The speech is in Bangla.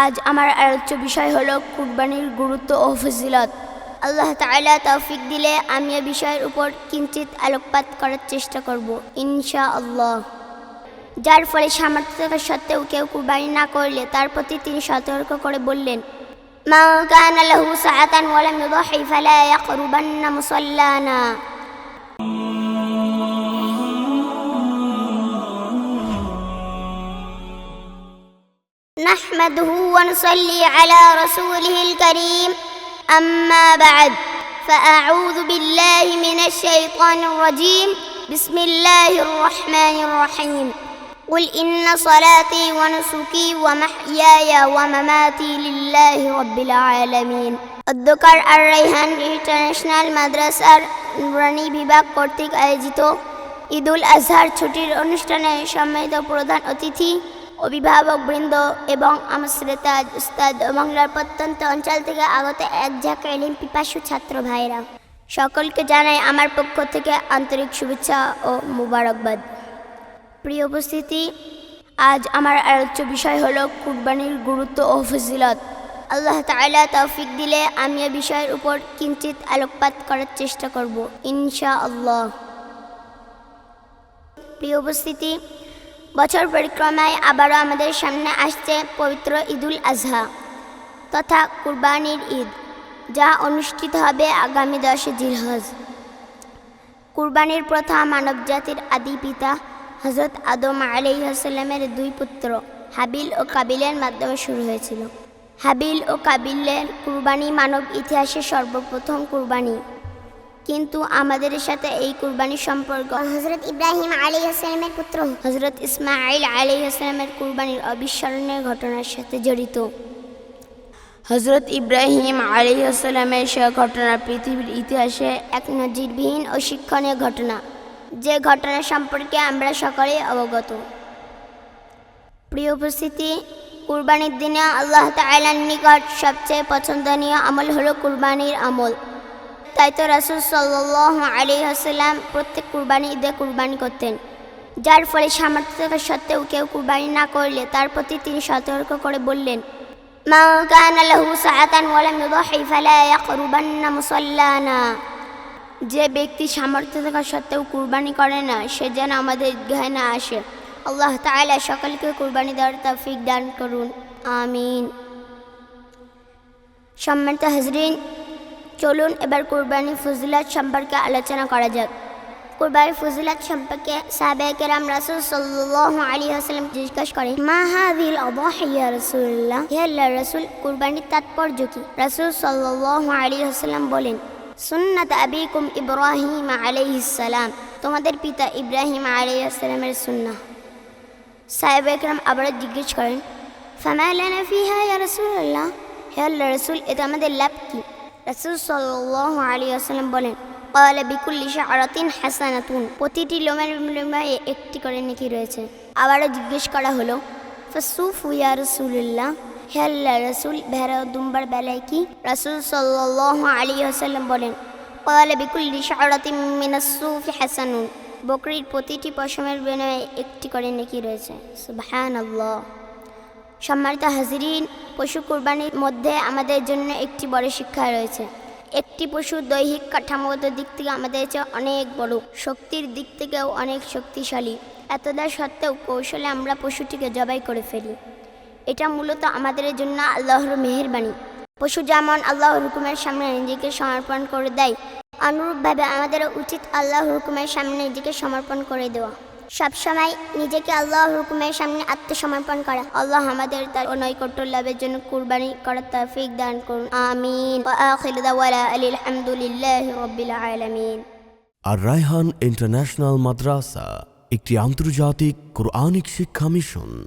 আজ আমার আলোচ্য বিষয় হলো কুরবানির গুরুত্ব ও ফজিলত। আল্লাহ তাআলা তৌফিক দিলে আমি এ বিষয়ের উপর কিঞ্চিত আলোকপাত করার চেষ্টা করব ইনশা আল্লাহ যার ফলে সামর্থ্য সত্ত্বেও কেউ কুরবানি না করলে তার প্রতি তিনি সতর্ক করে বললেন মা কানা লাহু সাআতান ওয়া লাম ইউদাহি ফালা ইয়াকরুবান্না মুসাল্লানা। نحمده ونصلي على رسوله الكريم أما بعد فأعوذ بالله من الشيطان الرجيم بسم الله الرحمن الرحيم قل إن صلاتي ونسكي ومحياي ومماتي لله رب العالمين অধ্যকার আর রাইহান ইন্টারন্যাশনাল মাদ্রাসার নুরানি বিভাগ কর্তৃক আয়োজিত ঈদুল আজহার ছুটির অনুষ্ঠানে সম্মানিত প্রধান অতিথি অভিভাবক বৃন্দ এবং আমার শ্রেতা, উস্তাদ বাংলার প্রত্যন্ত অঞ্চল থেকে আগত এক ঝাঁক এলিম পিপাসু ছাত্র ভাইরা। সকলকে জানাই আমার পক্ষ থেকে আন্তরিক শুভেচ্ছা ও মুবারকবাদ। প্রিয় উপস্থিতি, আজ আমার আলোচ্য বিষয় হলো কুরবানির গুরুত্ব ও ফজিলত। আল্লাহ তাআলা তৌফিক দিলে আমি এ বিষয়ের উপর কিঞ্চিত আলোকপাত করার চেষ্টা করব ইনশা আল্লাহ প্রিয় উপস্থিতি বছর পরিক্রমায় আবারও আমাদের সামনে আসছে পবিত্র ঈদুল আজহা তথা কুরবানির ঈদ, যা অনুষ্ঠিত হবে আগামী দশে জিলহজ। কুরবানির প্রথা মানব জাতির আদি পিতা হজরত আদম আলাইসাল্লামের দুই পুত্র, হাবিল ও কাবিলের মাধ্যমে শুরু হয়েছিল। হাবিল ও কাবিলের কুরবানি মানব ইতিহাসের সর্বপ্রথম কুরবানি। কিন্তু আমাদের সাথে এই কুরবানির সম্পর্ক। হজরত ইব্রাহিম আলী হাসলামের পুত্র। হজরত ইসমাইল আলী হাসলামের কুরবানির অবিস্মরণীয় ঘটনার সাথে জড়িত। হজরত ইব্রাহিম আলী আসসালামের সে ঘটনা পৃথিবীর ইতিহাসে এক নজিরবিহীন ও শিক্ষণীয় ঘটনা। যে ঘটনা সম্পর্কে আমরা সকলেই অবগত। প্রিয় উপস্থিতি কুরবানির দিনে আল্লাহ তাআলার নিকট সবচেয়ে পছন্দনীয় আমল হলো কুরবানির আমল। তাই তো রাসুল সাল্লাহ আলী হাসাল্লাম প্রত্যেক কুরবানি ঈদে কুরবানি করতেন। যার ফলে সামর্থ্য সত্ত্বেও কেউ কুরবানি না করলে তার প্রতি তিনি সতর্ক করে বললেন মা যে ব্যক্তি সামর্থ্য থাকা সত্ত্বেও কুরবানি করে না, সে যেন আমাদের গায়ে না আসে। আল্লাহ তাআলা সকলকে কুরবানি দেওয়ার তৌফিক দান করুন। আমিন। সম্মানিত হাজরিন চলুন, এবার কুরবানি ফজিলাত সম্পর্কে আলোচনা করা যাক। কুরবানির ফজিলাত সম্পর্কে সাহাবায়ে রাসুল সাল্লাল্লাহু আলাইহি ওয়াসাল্লাম জিজ্ঞাসা করেন, মা হাযিল আদাহি ইয়া রাসূলুল্লাহ? হে রাসূল, কুরবানির তাৎপর্য কি? রাসূল সাল্লাল্লাহু আলাইহি ওয়াসাল্লাম বলেন, সুন্নাত আবিকুম ইব্রাহিম আলাইহিস সালাম। তোমাদের পিতা ইব্রাহিম আলাইহিস সালামের সুন্নাহ। সাহেব একরাম আবার জিজ্ঞেস করেন ফামা লানা ফিহা ইয়া রাসূলুল্লাহ? হে আল্লাহ রাসূল, এটা আমাদের লাভ কি? রাসুল সাল্লাহ আলী আসালাম বলেন কয়ালে বিকুল্লি শাহরাতিন হাসানাতুন। প্রতিটি লোমের লোমায় একটি করে নাকি রয়েছে। আবারও জিজ্ঞেস করা হলো ফসুফ ইয়া রসুল্লাহ হেল্লা রসুল ভেড়া দুম্বার বেলায় কি? রাসুল সাল্লাহ আলী আসাল্লাম বলেন কয়ালে বিকুল্লি শাহরাতিন মিনাসুফ হাসানুন। বকরির প্রতিটি পশমের বিনিময়ে একটি করে নাকি রয়েছে। সুবাহান আল্লাহ সম্মানিত হাজিরিন, পশু কুরবানির মধ্যে আমাদের জন্য একটি বড় শিক্ষা রয়েছে। একটি পশু দৈহিক কাঠামোগত দিক থেকে আমাদের চেয়ে অনেক বড়, শক্তির দিক থেকেও অনেক শক্তিশালী। এতদা সত্ত্বেও কৌশলে আমরা পশুটিকে জবাই করে ফেলি। এটা মূলত আমাদের জন্য আল্লাহর মেহেরবাণী পশু যেমন আল্লাহর হুকুমের সামনে নিজেকে সমর্পণ করে দেয়, অনুরূপভাবে আমাদের উচিত আল্লাহর হুকুমের সামনে নিজেকে সমর্পণ করে দেওয়া। সবসময় নিজেকে আল্লাহ হুকুমের সামনে আত্মসমর্পণ করা। আল্লাহ আমাদের তার নৈকট্য লাভের জন্য কুরবানি করার তৌফিক দান করুন। আমিন। আলহামদুলিল্লাহ রাব্বিল আলামিন। আর রায়হান ইন্টারন্যাশনাল মাদ্রাসা, একটি আন্তর্জাতিক কোরআনিক শিক্ষা মিশন।